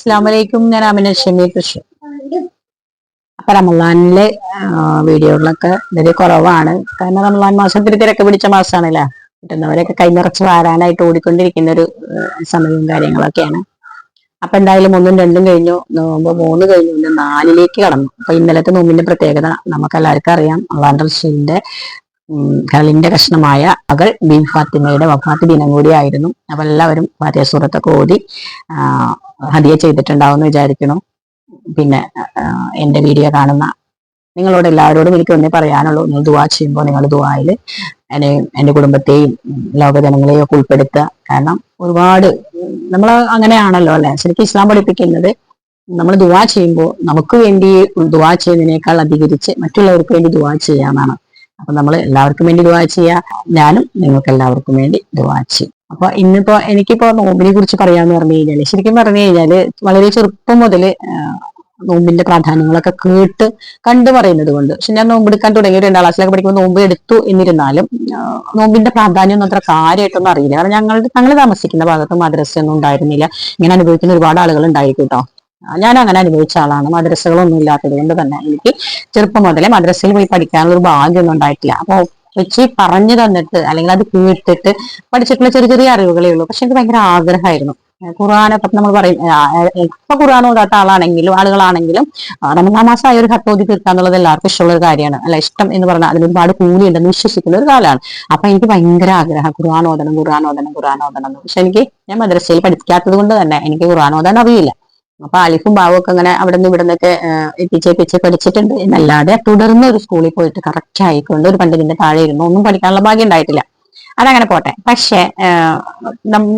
അസ്സാം വലൈക്കും ഞാൻ അമിന ഷമി കൃഷി അപ്പൊ റമദാനിലെ വീഡിയോകളൊക്കെ വലിയ കുറവാണ്. കാരണം റമദാൻ മാസം തിരക്ക് പിടിച്ച മാസമാണല്ലേ കിട്ടുന്നവരൊക്കെ കൈനിറച്ച് വാരാനായിട്ട് ഓടിക്കൊണ്ടിരിക്കുന്ന ഒരു സമയവും കാര്യങ്ങളൊക്കെയാണ്. അപ്പൊ എന്തായാലും ഒന്നും രണ്ടും കഴിഞ്ഞു. നോമ്പ് മൂന്ന് കഴിഞ്ഞു. നാലിലേക്ക് കടന്നു. അപ്പൊ ഇന്നലത്തെ നോമ്പിന്റെ പ്രത്യേകത നമുക്ക് എല്ലാവർക്കും അറിയാം. അള്ളാൻ റഷീദിന്റെ കളിന്റെ കഷ്ണമായ അകൾ ബീൻ ഫാത്തിമയുടെ വഫാത്ത് ദിനം കൂടിയായിരുന്നു. അപ്പൊ എല്ലാവരും ഫാത്തിയ സൂറത്തൊക്കെ ഓതി ആ, ഹദിയ ചെയ്തിട്ടുണ്ടാവുമെന്ന് വിചാരിക്കുന്നു. പിന്നെ എന്റെ വീഡിയോ കാണുന്ന നിങ്ങളോട് എല്ലാവരോടും എനിക്ക് ഒന്നേ പറയാനുള്ളൂ. നിങ്ങൾ ദുവാ ചെയ്യുമ്പോൾ നിങ്ങൾ ദുവായിൽ എന്നെ എന്റെ കുടുംബത്തെയും ലോകജനങ്ങളെയും ഒക്കെ ഉൾപ്പെടുത്തുക. കാരണം ഒരുപാട് നമ്മൾ അങ്ങനെയാണല്ലോ അല്ലെ? ശരിക്കും ഇസ്ലാം പഠിപ്പിക്കുന്നത് നമ്മൾ ദുവാ ചെയ്യുമ്പോൾ നമുക്ക് വേണ്ടി ദുവാ ചെയ്യുന്നതിനേക്കാൾ അധികരിച്ച് മറ്റുള്ളവർക്ക് വേണ്ടി ദുവാ ചെയ്യാന്നാണ്. അപ്പൊ നമ്മൾ എല്ലാവർക്കും വേണ്ടി ദുവാ ചെയ്യുക ഞാനും നിങ്ങൾക്ക് എല്ലാവർക്കും വേണ്ടി ദുവാ ചെയ്യും. അപ്പൊ ഇന്നിപ്പോ എനിക്കിപ്പോ നോമ്പിനെ കുറിച്ച് പറയാന്ന് പറഞ്ഞു കഴിഞ്ഞാൽ ശരിക്കും പറഞ്ഞു കഴിഞ്ഞാൽ വളരെ ചെറുപ്പം മുതൽ നോമ്പിന്റെ പ്രാധാന്യങ്ങളൊക്കെ കേട്ട് കണ്ടു പറയുന്നത് കൊണ്ട്. പക്ഷെ ഞാൻ നോമ്പെടുക്കാൻ തുടങ്ങി രണ്ടാം ക്ലാസ്സിലൊക്കെ പഠിക്കുമ്പോൾ നോമ്പ് എടുത്തു എന്നിരുന്നാലും നോമ്പിന്റെ പ്രാധാന്യം ഒന്നും അത്ര കാര്യമായിട്ടൊന്നും അറിയില്ല. കാരണം ഞങ്ങളുടെ ഞങ്ങൾ താമസിക്കുന്ന ഭാഗത്ത് മദ്രസ ഒന്നും ഉണ്ടായിരുന്നില്ല. ഇങ്ങനെ അനുഭവിക്കുന്ന ഒരുപാട് ആളുകൾ ഉണ്ടായിരിക്കും കേട്ടോ ഞാൻ അങ്ങനെ അനുഭവിച്ച ആളാണ്. മദ്രസകളൊന്നും ഇല്ലാത്തത് കൊണ്ട് തന്നെ എനിക്ക് ചെറുപ്പം മുതലേ മദ്രസയിൽ പോയി പഠിക്കാനുള്ള ഒരു ഭാഗ്യമൊന്നും ഉണ്ടായിട്ടില്ല. അപ്പൊ വെച്ച് പറഞ്ഞു തന്നിട്ട് അല്ലെങ്കിൽ അത് കേട്ടിട്ട് പഠിച്ചിട്ടുള്ള ചെറിയ ചെറിയ അറിവുകളേ ഉള്ളൂ. പക്ഷെ എനിക്ക് ഭയങ്കര ആഗ്രഹമായിരുന്നു. ഖുർആാനൊക്കെ നമ്മൾ പറയും ഇപ്പൊ ഖുർആൻ ഓടാത്ത ആളാണെങ്കിലും ആളുകളാണെങ്കിലും നമ്മളാ മാസമായ ഒരു ഹത്തോതി തീർക്കുക എന്നുള്ളത് എല്ലാവർക്കും ഇഷ്ടമുള്ള ഒരു കാര്യമാണ്. അല്ല ഇഷ്ടം എന്ന് പറഞ്ഞാൽ അതിന് ഒരുപാട് കൂലിയുണ്ടെന്ന് വിശ്വസിക്കുന്ന ഒരു കാലമാണ്. അപ്പൊ എനിക്ക് ഭയങ്കര ആഗ്രഹം ഖുർആൻ ഓതണം ഖുർആൻ ഓതണം ഖുർആൻ ഓതണം പക്ഷെ എനിക്ക് ഞാൻ മദ്രസയിൽ പഠിക്കാത്തത് കൊണ്ട് തന്നെ എനിക്ക് ഖുർആൻ ഓതാൻ അറിയില്ല. അപ്പൊ അലിഫും ബാവും ഒക്കെ അങ്ങനെ അവിടെ നിന്ന് ഇവിടെ നിന്നൊക്കെ പഠിച്ചിട്ടുണ്ട്. എന്നല്ലാതെ തുടർന്ന് ഒരു സ്കൂളിൽ പോയിട്ട് കറക്റ്റ് ആയിക്കൊണ്ട് ഒരു പണ്ടിതിന്റെ താഴെ ഇരുന്നു. ഒന്നും പഠിക്കാനുള്ള ഭാഗ്യം ഉണ്ടായിട്ടില്ല. അതങ്ങനെ പോട്ടെ. പക്ഷേ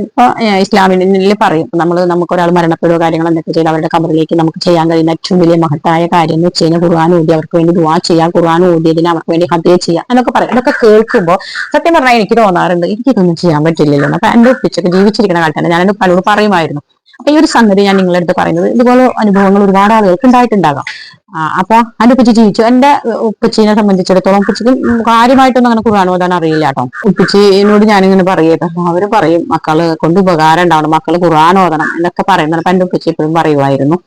ഇപ്പൊ ഇസ്ലാമിനിൽ പറയും നമ്മൾ നമുക്ക് ഒരാൾ മരണപ്പെടുകയോ കാര്യങ്ങൾ എന്തൊക്കെ ചെയ്ത് അവരുടെ കബറിലേക്ക് നമുക്ക് ചെയ്യാൻ കഴിയുന്ന ഏറ്റവും വലിയ മഹത്തായ കാര്യം എന്ന് വെച്ച് കഴിഞ്ഞാൽ ഖുർആൻ ഓടി അവർക്ക് വേണ്ടി ദുവാ ചെയ്യാം ഖുർആൻ ഓടിയതിന് അവർക്ക് വേണ്ടി ഹദ്യ ചെയ്യാം എന്നൊക്കെ പറയും. ഇതൊക്കെ കേൾക്കുമ്പോൾ സത്യം പറഞ്ഞാൽ എനിക്ക് തോന്നാറുണ്ട് എനിക്കിതൊന്നും ചെയ്യാൻ പറ്റില്ലല്ലോ അപ്പൊ എന്റെ ഒപ്പിച്ചൊക്കെ ജീവിച്ചിരിക്കുന്ന കാലത്താണ് ഞാൻ എന്റെ പലരോട് പറയുമായിരുന്നു. ഈ ഒരു സംഗതി ഞാൻ നിങ്ങളുടെ അടുത്ത് പറയുന്നത്. ഇതുപോലെ അനുഭവങ്ങൾ ഒരുപാട് ആളുകൾക്ക് ഉണ്ടായിട്ടുണ്ടാകാം. അപ്പൊ എന്റെ ഉപ്പച്ചി ജീവിച്ചു. എന്റെ ഉപ്പച്ചീനെ സംബന്ധിച്ചിടത്തോളം ഉപ്പച്ചിക്ക് കാര്യമായിട്ടൊന്നും അങ്ങനെ ഖുർആൻ ഓതാൻ അറിയില്ല കേട്ടോ. ഉപ്പച്ചിനോട് ഞാനിങ്ങനെ പറയട്ടെ. അവർ പറയും മക്കൾ കൊണ്ട് ഉപകാരം ഉണ്ടാവണം. മക്കൾ ഖുർആൻ ഓതണം. എന്നൊക്കെ പറയുന്നത് അപ്പൊ എന്റെ ഉപ്പച്ചി എപ്പോഴും പറയുമായിരുന്നു.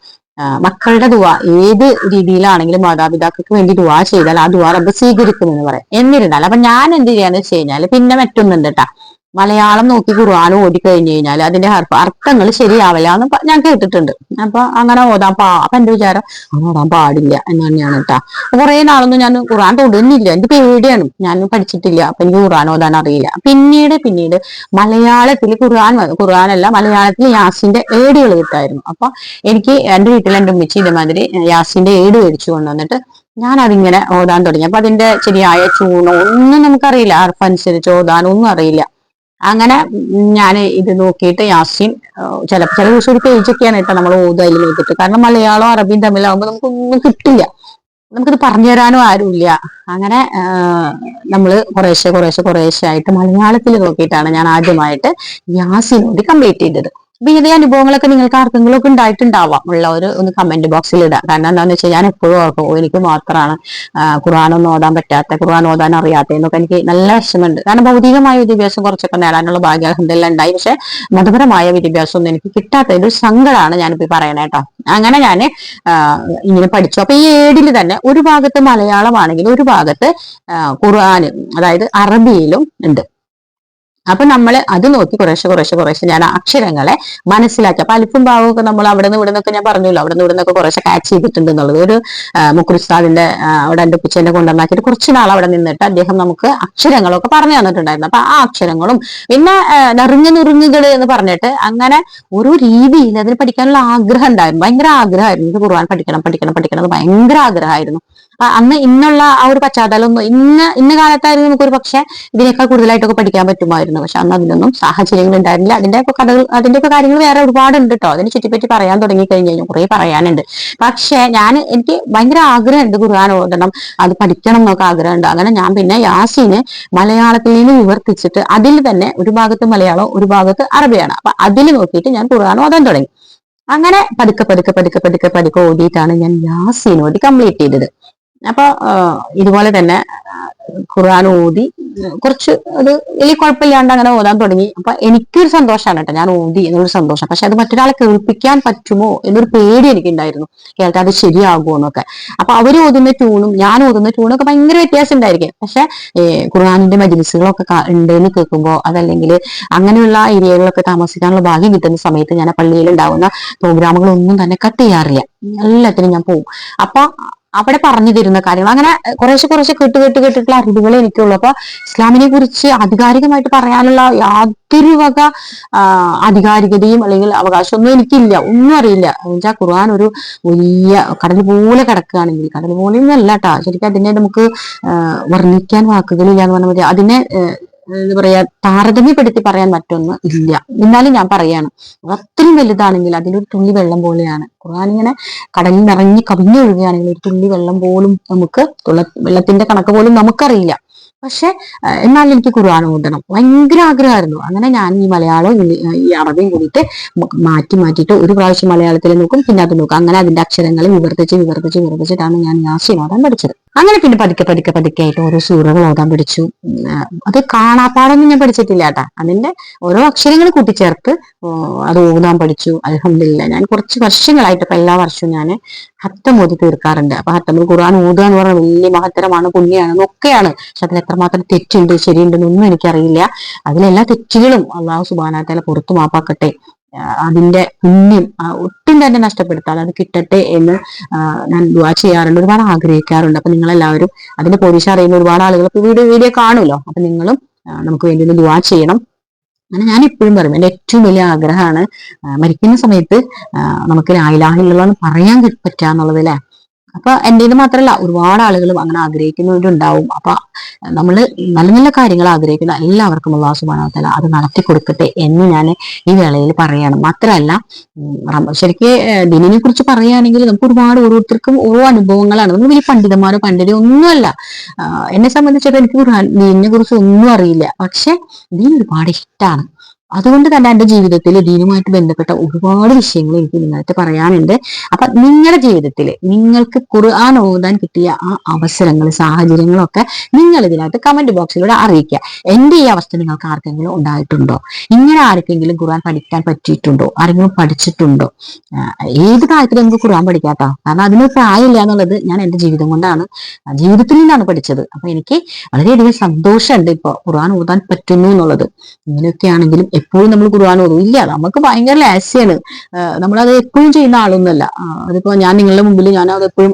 മക്കളുടെ ദുവ ഏത് രീതിയിലാണെങ്കിലും മാതാപിതാക്കൾക്ക് വേണ്ടി ദുവാ ചെയ്താൽ ആ ദുവാ റബ്ബ് സ്വീകരിക്കുമെന്ന് പറയാം. എന്നിരുന്നാൽ അപ്പൊ ഞാൻ എന്ത് ചെയ്യാന്ന് വെച്ച് കഴിഞ്ഞാൽ പിന്നെ മറ്റൊന്നുണ്ട് കേട്ടാ. മലയാളം നോക്കി ഖുർആൻ ഓടിക്കഴിഞ്ഞു കഴിഞ്ഞാൽ അതിന്റെ അർത്ഥ- അർത്ഥങ്ങൾ ശരിയാവില്ല എന്ന് ഞാൻ കേട്ടിട്ടുണ്ട്. അപ്പൊ അങ്ങനെ ഓതാൻ പാ അപ്പൊ എന്റെ വിചാരം ഓതാൻ പാടില്ല എന്ന് തന്നെയാണ് കേട്ടാ കുറെ നാളൊന്നും ഞാൻ ഖുർആൻ തൊടുന്നില്ല. എനിക്ക് പേടിയാണ്. ഞാൻ പഠിച്ചിട്ടില്ല. അപ്പൊ എനിക്ക് ഖുർആൻ ഓതാൻ അറിയില്ല. പിന്നീട് പിന്നീട് മലയാളത്തിൽ ഖുർആൻ ഖുർആനല്ല മലയാളത്തിൽ യാസിന്റെ ഏടുകൾ കിട്ടായിരുന്നു. അപ്പൊ എനിക്ക് എന്റെ വീട്ടിൽ എന്റെ ഉമ്മച്ചി ഇതേമാതിരി യാസിന്റെ ഏട് മേടിച്ചു കൊണ്ടുവന്നിട്ട് ഞാൻ അതിങ്ങനെ ഓതാൻ തുടങ്ങി. അപ്പൊ അതിന്റെ ശരിയായ ചൂണോ ഒന്നും നമുക്കറിയില്ല. അർപ്പനുസരിച്ച് ഓതാൻ ഒന്നും അറിയില്ല. അങ്ങനെ ഞാൻ ഇത് നോക്കിയിട്ട് യാസിൻ ചില ചില ദിവസം ഒരു പേജൊക്കെയാണ് കേട്ടോ നമ്മൾ ഓതുക അതിൽ നോക്കിയിട്ട്. കാരണം മലയാളം അറബിയും തമിഴാകുമ്പോൾ നമുക്കൊന്നും കിട്ടില്ല. നമുക്കിത് പറഞ്ഞു തരാനും ആരുമില്ല. അങ്ങനെ നമ്മൾ കുറേശ്ശെ കുറേശ്ശെ കുറേശ്ശെ ആയിട്ട് മലയാളത്തിൽ നോക്കിയിട്ടാണ് ഞാൻ ആദ്യമായിട്ട് യാസിനോട് കംപ്ലീറ്റ് ചെയ്തത്. അപ്പൊ ഇതേ അനുഭവങ്ങളൊക്കെ നിങ്ങൾക്ക് ആർക്കെങ്കിലും ഒക്കെ ഉണ്ടായിട്ടുണ്ടാവാം ഉള്ളവർ ഒന്ന് കമന്റ് ബോക്സിൽ ഇടാം. കാരണം എന്താണെന്ന് വെച്ചാൽ ഞാൻ എപ്പോഴും ഓർക്കും എനിക്ക് മാത്രമാണ് ഖുർആാനൊന്നും ഓതാൻ പറ്റാത്ത ഖുർആൻ ഓതാൻ അറിയാത്ത എന്നൊക്കെ എനിക്ക് നല്ല വിഷമമുണ്ട്. കാരണം ഭൗതികമായ വിദ്യാഭ്യാസം കുറച്ചൊക്കെ നേടാനുള്ള ഭാഗ്യം എല്ലാം ഉണ്ടായി. പക്ഷെ മതപരമായ വിദ്യാഭ്യാസം ഒന്നും എനിക്ക് കിട്ടാത്ത ഒരു സങ്കടമാണ് ഞാനിപ്പോ പറയണേ കേട്ടോ. അങ്ങനെ ഞാൻ ഇങ്ങനെ പഠിച്ചു. അപ്പൊ ഈ ഏടിൽ തന്നെ ഒരു ഭാഗത്ത് മലയാളമാണെങ്കിൽ ഒരു ഭാഗത്ത് ഖുർആൻ അതായത് അറബിയിലും ഉണ്ട്. അപ്പൊ നമ്മൾ അത് നോക്കി കുറേശ്ശെ കുറേശ്ശെ കുറേശ്ശെ ഞാൻ അക്ഷരങ്ങളെ മനസ്സിലാക്കി. അപ്പൊ അല്പം ഭാവവും ഒക്കെ നമ്മൾ അവിടെ നിന്ന് ഇവിടെ നിന്നൊക്കെ ഞാൻ പറഞ്ഞല്ലോ. അവിടെ നിന്ന് ഇവിടെ നിന്നൊക്കെ കുറേശ്ശെ കാച്ച് ചെയ്തിട്ടുണ്ട് എന്നുള്ളത്. ഒരു മുക്കുറിസ്താദിന്റെ അവിടെ എന്റെ പിച്ചേന്റെ കൊണ്ടുവന്നാക്കിയിട്ട് കുറച്ച് നാൾ അവിടെ നിന്നിട്ട് അദ്ദേഹം നമുക്ക് അക്ഷരങ്ങളൊക്കെ പറഞ്ഞു തന്നിട്ടുണ്ടായിരുന്നു. അപ്പൊ ആ അക്ഷരങ്ങളും പിന്നെ നിറഞ്ഞ നുറുങ്ങുകൾ എന്ന് പറഞ്ഞിട്ട് അങ്ങനെ ഓരോ രീതിയിൽ അതിന് പഠിക്കാനുള്ള ആഗ്രഹം ഉണ്ടായിരുന്നു. ഭയങ്കര ആഗ്രഹമായിരുന്നു. ഖുർആൻ പഠിക്കണം പഠിക്കണം പഠിക്കണം ഭയങ്കര ആഗ്രഹമായിരുന്നു. അന്ന് ഇന്നുള്ള ആ ഒരു പശ്ചാത്തലം ഒന്നും ഇന്ന ഇന്ന കാലത്തായിരുന്നു നമുക്കൊരു പക്ഷെ ഇതിനേക്കാൾ കൂടുതലായിട്ടൊക്കെ പഠിക്കാൻ പറ്റുമായിരുന്നു. പക്ഷെ അന്ന് അതിനൊന്നും സാഹചര്യങ്ങൾ ഉണ്ടായിരുന്നില്ല. അതിന്റെ ഒക്കെ കഥകൾ അതിന്റെ ഒക്കെ കാര്യങ്ങൾ വേറെ ഒരുപാടുണ്ട് കേട്ടോ അതിനെ ചുറ്റിപ്പറ്റി പറയാൻ തുടങ്ങി കഴിഞ്ഞു കഴിഞ്ഞാൽ കുറെ പറയാനുണ്ട്. പക്ഷെ ഞാൻ എനിക്ക് ഭയങ്കര ആഗ്രഹമുണ്ട് ഖുർആൻ ഓതണം അത് പഠിക്കണം എന്നൊക്കെ ആഗ്രഹമുണ്ട്. അങ്ങനെ ഞാൻ പിന്നെ യാസീന് മലയാളത്തിൽ നിന്ന് വിവർത്തിച്ചിട്ട് അതിൽ തന്നെ ഒരു ഭാഗത്ത് മലയാളം ഒരു ഭാഗത്ത് അറബിയാണ്. അപ്പൊ അതിൽ നോക്കിയിട്ട് ഞാൻ ഖുർആൻ ഓതാൻ തുടങ്ങി. അങ്ങനെ പതുക്കെ പതുക്കെ പതുക്കെ പതുക്കെ പതുക്കെ ഓടിയിട്ടാണ് ഞാൻ യാസീൻ ഓതി കംപ്ലീറ്റ് ചെയ്തത്. അപ്പൊ ആ, ഇതുപോലെ തന്നെ ഖുർആൻ ഓതി കുറച്ച് അത് വലിയ കുഴപ്പമില്ലാണ്ട് അങ്ങനെ ഓതാൻ തുടങ്ങി. അപ്പൊ എനിക്കൊരു സന്തോഷമാണ് കേട്ടോ ഞാൻ ഓതി എന്നൊരു സന്തോഷം. പക്ഷെ അത് മറ്റൊരാളെ കേൾപ്പിക്കാൻ പറ്റുമോ എന്നൊരു പേടി എനിക്കുണ്ടായിരുന്നു. കേൾക്കാൻ അത് ശരിയാകുമോ എന്നൊക്കെ. അപ്പൊ അവർ ഓതുന്ന ട്യൂണും ഞാൻ ഓതുന്ന ട്യൂണും ഒക്കെ ഭയങ്കര വ്യത്യാസം ഉണ്ടായിരിക്കും. പക്ഷെ ഖുർആാനിന്റെ മജിലിസുകളൊക്കെ ഉണ്ടെന്ന് കേൾക്കുമ്പോൾ അതല്ലെങ്കിൽ അങ്ങനെയുള്ള ഏരിയകളിലൊക്കെ താമസിക്കാനുള്ള ഭാഗ്യം കിട്ടുന്ന സമയത്ത് ഞാൻ പള്ളിയിൽ ഉണ്ടാവുന്ന പ്രോഗ്രാമുകളൊന്നും തന്നെ കട്ട് ചെയ്യാറില്ല. എല്ലാത്തിനും ഞാൻ പോകും അപ്പൊ അവിടെ പറഞ്ഞു തരുന്ന കാര്യങ്ങൾ. അങ്ങനെ കുറേശ്ശെ കുറേശ്ശെ കേട്ട് കേട്ട് കേട്ടിട്ടുള്ള അറിവുകൾ എനിക്കുള്ളൂ. അപ്പൊ ഇസ്ലാമിനെ കുറിച്ച് ആധികാരികമായിട്ട് പറയാനുള്ള യാതൊരു വക ആധികാരികതയും അല്ലെങ്കിൽ അവകാശമൊന്നും എനിക്കില്ല. ഒന്നും അറിയില്ല. എന്നുവെച്ചാൽ ഖുർആൻ ഒരു വലിയ കടൽ പോലെ കിടക്കുകയാണെങ്കിൽ കടൽ പോലെ ഒന്നല്ല കേട്ടോ ശരിക്കും അതിനെ നമുക്ക് വർണിക്കാൻ വാക്കുകളില്ല എന്ന് പറഞ്ഞാൽ അതിനെ എന്താ പറയാ താരതമ്യപ്പെടുത്തി പറയാൻ മറ്റൊന്ന് ഇല്ല. എന്നാലും ഞാൻ പറയാണ് അത്രയും വലുതാണെങ്കിൽ അതിലൊരു തുള്ളി വെള്ളം പോലെയാണ്. ഖുർആൻ ഇങ്ങനെ കടലിൽ നിറഞ്ഞ് കവിഞ്ഞൊഴുകുകയാണെങ്കിൽ ഒരു തുള്ളി വെള്ളം പോലും നമുക്ക് വെള്ളത്തിന്റെ കണക്ക് പോലും നമുക്കറിയില്ല. പക്ഷെ എന്നാലും എനിക്ക് ഖുർആൻ ഓതണം. ഭയങ്കര ആഗ്രഹമായിരുന്നു. അങ്ങനെ ഞാൻ ഈ മലയാളവും ഈ അറബിയും കൂടിയിട്ട് മാറ്റി മാറ്റിയിട്ട് ഒരു പ്രാവശ്യം മലയാളത്തിൽ നോക്കും പിന്നെ അത് നോക്കും. അങ്ങനെ അതിന്റെ അക്ഷരങ്ങളെ വിവർത്തിച്ച് വിവർത്തിച്ച് വിവർത്തിച്ചിട്ടാണ് ഞാൻ യാസീൻ ഓതാൻ പഠിച്ചത്. അങ്ങനെ പിന്നെ പതുക്കെ പതുക്കെ പതുക്കെ ആയിട്ട് ഓരോ സൂറകൾ ഓതാൻ പഠിച്ചു. അത് കാണാപ്പാടൊന്നും ഞാൻ പഠിച്ചിട്ടില്ല കേട്ടാ. അതിന്റെ ഓരോ അക്ഷരങ്ങൾ കൂട്ടിച്ചേർത്ത് അത് ഓതാൻ പഠിച്ചു. അലഹമില്ല ഞാൻ കുറച്ച് വർഷങ്ങളായിട്ട് ഇപ്പൊ എല്ലാ വർഷവും ഞാൻ ഹത്തം ഓതി തീർക്കാറുണ്ട്. അപ്പൊ ഹത്തമിൽ ഖുർആൻ ഓതുക എന്ന് പറഞ്ഞാൽ വലിയ മഹത്തരമാണ് പുണ്യാണ് എന്നൊക്കെയാണ്. പക്ഷെ അതിൽ എത്രമാത്രം തെറ്റുണ്ട് ശരിയുണ്ടെന്നൊന്നും എനിക്കറിയില്ല. അതിലെല്ലാ തെറ്റുകളും അള്ളാഹു സുബാനാത്തല പുറത്തു മാപ്പാക്കട്ടെ. അതിന്റെ പുണ്യം ഒട്ടും തന്നെ നഷ്ടപ്പെടുത്താതെ അത് കിട്ടട്ടെ എന്ന് ഞാൻ ദുവാ ചെയ്യാറുണ്ട് ഒരുപാട് ആഗ്രഹിക്കാറുണ്ട്. അപ്പൊ നിങ്ങൾ എല്ലാവരും അതിന്റെ പോലീസ് അറിയുന്ന ഒരുപാട് ആളുകൾ ഇപ്പൊ വീഡിയോ വീഡിയോ കാണുമല്ലോ? അപ്പൊ നിങ്ങളും നമുക്ക് വേണ്ടി ഒന്ന് ദുവാ ചെയ്യണം. അങ്ങനെ ഞാൻ ഇപ്പോഴും പറയും എന്റെ ഏറ്റവും വലിയ ആഗ്രഹമാണ് മരിക്കുന്ന സമയത്ത് നമുക്ക് ലായിലാഹില്ലെന്ന് പറയാൻ പറ്റാന്നുള്ളത് അല്ലേ? അപ്പൊ എന്റേത് മാത്രമല്ല ഒരുപാട് ആളുകളും അങ്ങനെ ആഗ്രഹിക്കുന്നവരുണ്ടാവും. അപ്പൊ നമ്മൾ നല്ല നല്ല കാര്യങ്ങൾ ആഗ്രഹിക്കുന്ന എല്ലാവർക്കും അള്ളാഹു തആല അത് നടത്തി കൊടുക്കട്ടെ എന്ന് ഞാൻ ഈ വേളയിൽ പറയാണ്. മാത്രമല്ല ശരിക്ക് ദിനിനെ കുറിച്ച് പറയുകയാണെങ്കിൽ നമുക്ക് ഒരുപാട് ഓരോരുത്തർക്കും ഓരോ അനുഭവങ്ങളാണ്. നമ്മൾ വലിയ പണ്ഡിതന്മാരോ പണ്ഡിതോ ഒന്നുമല്ല എന്നെ സംബന്ധിച്ചിടത്തോളം എനിക്ക് ദീനിനെ കുറിച്ച് ഒന്നും അറിയില്ല. പക്ഷെ ദീൻ ഒരുപാട് ഇഷ്ടമാണ് അതുകൊണ്ട് തന്നെ എന്റെ ജീവിതത്തിൽ ദീനുമായിട്ട് ബന്ധപ്പെട്ട ഒരുപാട് വിഷയങ്ങൾ എനിക്ക് നിങ്ങളായിട്ട് പറയാനുണ്ട്. അപ്പൊ നിങ്ങളുടെ ജീവിതത്തിൽ നിങ്ങൾക്ക് ഖുർആൻ ഓതാൻ കിട്ടിയ ആ അവസരങ്ങൾ സാഹചര്യങ്ങളൊക്കെ നിങ്ങൾ ഇതിനകത്ത് കമന്റ് ബോക്സിലൂടെ അറിയിക്കുക. എന്റെ ഈ അവസ്ഥ നിങ്ങൾക്ക് ആർക്കെങ്കിലും ഉണ്ടായിട്ടുണ്ടോ? ഇങ്ങനെ ആർക്കെങ്കിലും ഖുർആൻ പഠിക്കാൻ പറ്റിയിട്ടുണ്ടോ? ആരെങ്കിലും പഠിച്ചിട്ടുണ്ടോ? ഏത് പ്രായത്തിൽ നമുക്ക് ഖുർആൻ പഠിക്കാട്ടോ. കാരണം അതിന് പ്രായമില്ല എന്നുള്ളത് ഞാൻ എന്റെ ജീവിതം കൊണ്ടാണ് ജീവിതത്തിൽ നിന്നാണ് പഠിച്ചത്. അപ്പൊ എനിക്ക് വളരെയധികം സന്തോഷമുണ്ട് ഇപ്പൊ ഖുർആൻ ഓതാൻ പറ്റുന്നു എന്നുള്ളത്. ഇങ്ങനെയൊക്കെ ആണെങ്കിലും എപ്പോഴും നമ്മൾ ഖുർആൻ ഓതും. ഇല്ല നമുക്ക് ഭയങ്കര ലാസ്യാണ് നമ്മളത് എപ്പോഴും ചെയ്യുന്ന ആളൊന്നുമല്ല. അതിപ്പോ ഞാൻ നിങ്ങളുടെ മുമ്പിൽ ഞാൻ അത് എപ്പോഴും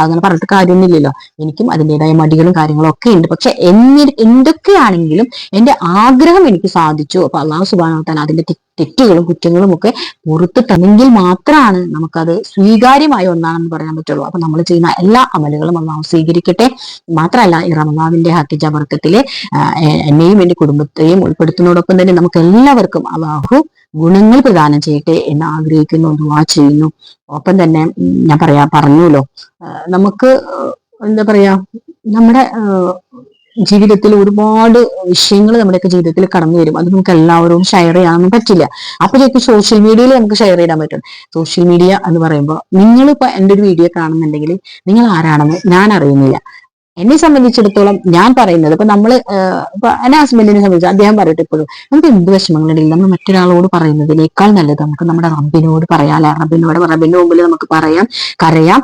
അങ്ങനെ പറഞ്ഞിട്ട് കാര്യമൊന്നുമില്ലല്ലോ. എനിക്കും അതിന്റെതായ മടികളും കാര്യങ്ങളും ഒക്കെ ഉണ്ട്. പക്ഷെ എന്നി എന്തൊക്കെയാണെങ്കിലും എന്റെ ആഗ്രഹം എനിക്ക് സാധിച്ചു. അപ്പൊ അള്ളാഹു സുബാനോത്താൻ അതിന്റെ തെറ്റുകളും കുറ്റങ്ങളും ഒക്കെ പുറത്ത് തന്നെങ്കിൽ മാത്രമാണ് നമുക്കത് സ്വീകാര്യമായ ഒന്നാണെന്ന് പറയാൻ പറ്റുള്ളൂ. അപ്പൊ നമ്മൾ ചെയ്യുന്ന എല്ലാ അമലുകളും അള്ളാഹു സ്വീകരിക്കട്ടെ. മാത്രമല്ല ഈ റമദാവിന്റെ ഹത്തിജ ബർക്കത്തിൽ എന്നെയും എന്റെ കുടുംബത്തെയും ഉൾപ്പെടുത്തുന്നതോടൊപ്പം തന്നെ നമുക്ക് എല്ലാവർക്കും അള്ളാഹു ഗുണങ്ങൾ പ്രദാനം ചെയ്യട്ടെ എന്ന് ആഗ്രഹിക്കുന്നു ദുവാ ചെയ്യുന്നു. ഒപ്പം തന്നെ ഞാൻ പറയാ പറഞ്ഞല്ലോ നമുക്ക് എന്താ പറയാ നമ്മുടെ ജീവിതത്തിൽ ഒരുപാട് വിഷയങ്ങൾ നമ്മുടെയൊക്കെ ജീവിതത്തിൽ കടന്നു വരും. അത് നമുക്ക് എല്ലാവരും ഷെയർ ചെയ്യാനൊന്നും പറ്റില്ല. അപ്പൊ അപ്പോഴേക്ക് സോഷ്യൽ മീഡിയയിൽ നമുക്ക് ഷെയർ ചെയ്യാൻ പറ്റും. സോഷ്യൽ മീഡിയ എന്ന് പറയുമ്പോൾ നിങ്ങളിപ്പോ എന്റെ ഒരു വീഡിയോ കാണുന്നുണ്ടെങ്കിൽ നിങ്ങൾ ആരാണെന്ന് ഞാൻ അറിയുന്നില്ല. എന്നെ സംബന്ധിച്ചിടത്തോളം ഞാൻ പറയുന്നത് ഇപ്പൊ നമ്മൾ എന്നെ ഹസ്ബൻഡിനെ സംബന്ധിച്ച് അദ്ദേഹം പറയട്ടെ ഇപ്പോഴും നമുക്ക് എന്ത് വിഷമങ്ങളുണ്ടെങ്കിലും നമ്മൾ മറ്റൊരാളോട് പറയുന്നതിനേക്കാൾ നല്ലത് നമുക്ക് നമ്മുടെ റബ്ബിനോട് അല്ലെ റബ്ബിനോട് റബ്ബിന്റെ മുമ്പിൽ നമുക്ക് പറയാം കരയാം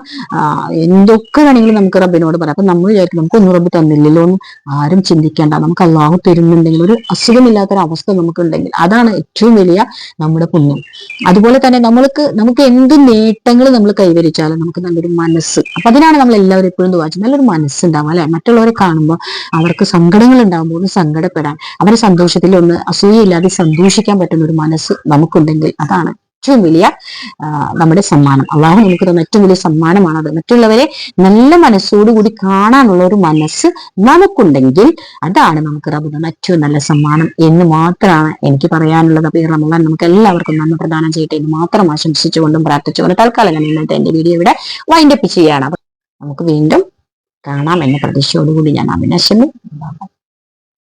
എന്തൊക്കെ വേണമെങ്കിലും നമുക്ക് റബ്ബിനോട് പറയാം. അപ്പൊ നമ്മൾ വിചാരിക്കും നമുക്ക് ഒന്നും റബ്ബ് തന്നില്ലല്ലോ എന്ന് ആരും ചിന്തിക്കേണ്ട. നമുക്ക് അള്ളാഹു തരുന്നുണ്ടെങ്കിൽ ഒരു അസുഖമില്ലാത്തൊരു അവസ്ഥ നമുക്കുണ്ടെങ്കിൽ അതാണ് ഏറ്റവും വലിയ നമ്മുടെ പുണ്യം. അതുപോലെ തന്നെ നമ്മൾക്ക് നമുക്ക് എന്ത് നേട്ടങ്ങൾ നമ്മൾ കൈവരിച്ചാലും നമുക്ക് നല്ലൊരു മനസ്സ്. അപ്പൊ അതിനാണ് നമ്മൾ എല്ലാവരും എപ്പോഴും വായിച്ചത് നല്ലൊരു മനസ്സുണ്ടാവും അല്ലെ? മറ്റുള്ളവരെ കാണുമ്പോൾ അവർക്ക് സങ്കടങ്ങൾ ഉണ്ടാകുമ്പോൾ ഒന്ന് സങ്കടപ്പെടാൻ. അവരെ സന്തോഷത്തിൽ ഒന്ന് അസൂയയില്ലാതെ സന്തോഷിക്കാൻ പറ്റുന്ന ഒരു മനസ്സ് നമുക്കുണ്ടെങ്കിൽ അതാണ് ഏറ്റവും വലിയ നമ്മുടെ സമ്മാനം. അള്ളാഹു നമുക്ക് തന്ന ഏറ്റവും വലിയ സമ്മാനമാണത് മറ്റുള്ളവരെ നല്ല മനസ്സോടുകൂടി കാണാനുള്ള ഒരു മനസ്സ് നമുക്കുണ്ടെങ്കിൽ അതാണ് നമുക്ക് റബ്ബ് തന്ന ഏറ്റവും നല്ല സമ്മാനം എന്ന് മാത്രമാണ് എനിക്ക് പറയാനുള്ളത്. അപ്പൊ ഈ നമുക്ക് എല്ലാവർക്കും നന്മ പ്രദാനം ചെയ്യട്ടെ എന്ന് മാത്രം ആശംസിച്ചുകൊണ്ടും പ്രാർത്ഥിച്ചുകൊണ്ടും തൽക്കാലം ഞാൻ ഇന്നത്തെ എന്റെ വീഡിയോ ഇവിടെ വൈൻഡപ്പ് ചെയ്യാണ് നമുക്ക് വീണ്ടും കാണാം എന്ന പ്രതീക്ഷയോടുകൂടി ഞാൻ അഭിനശമി